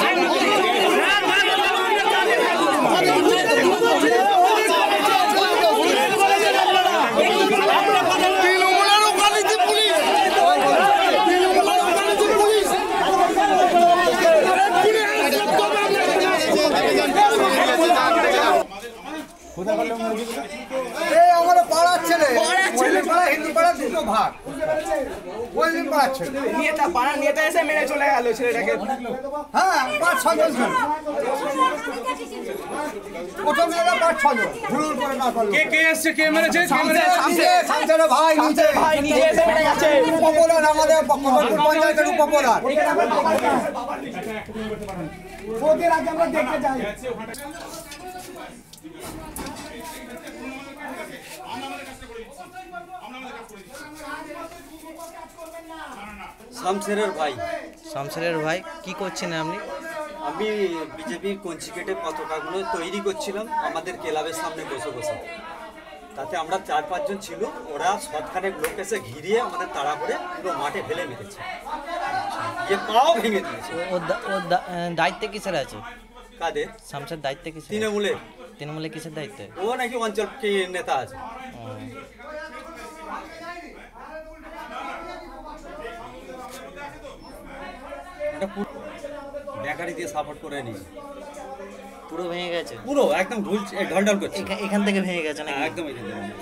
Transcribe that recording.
এই পাড়ার ছেলে মুসলিম পাড়া হিন্দু পাড়া দুটো ভাগ। পাড়ার ছেলে নেতা পাড়া নেতা এসে মেরে চলে গেল ছেলেটাকে। হ্যাঁ পাঁচ ছজন ছিল। প্রথম এরা পাঁচ ছজন ভুল করে না করল। কে কে এসছে? কে মেরেছে? কে মেরেছে? নিচে, শামসেরের ভাই নিচে। ভাই নিজে এসে মেরে গেছে। উপপলার আমাদের কমলপুর পঞ্চায়েতের উপপলার ওদের আগে আমরা দেখতে যাই। শামশেরের ভাই। শামসেরের ভাই কি করছেন আপনি? আমি বিজেপির কঞ্চি কেটে পতাকাগুলো তৈরি করছিলাম আমাদের ক্লাবের সামনে বসে বসে। তাতে আমরা চার পাঁচজন ছিল ওরা শতখানেক লোক এসে ঘিরিয়ে আমাদের তাড়া করে পুরো মাঠে ফেলে মেরেছে ইয়ে পাও ভেঙে দিয়েছে। দায়িত্বে কিসের আছে? কাদের? শামসের দায়িত্বে কিসের তৃণমূলের। তৃণমূলে কিসের দায়িত্বে? ও নাকি অঞ্চল কি নেতা আছে। এটা পুরো বেকারি দিয়ে সাপোর্ট করে নি পুরো ভেঙে গেছে? পুরো একদম ঢুল ঢলঢল করছে। এখা- এখান থেকে ভেঙে গেছে নাকি? হ্যাঁ, একদম এখান থেকে।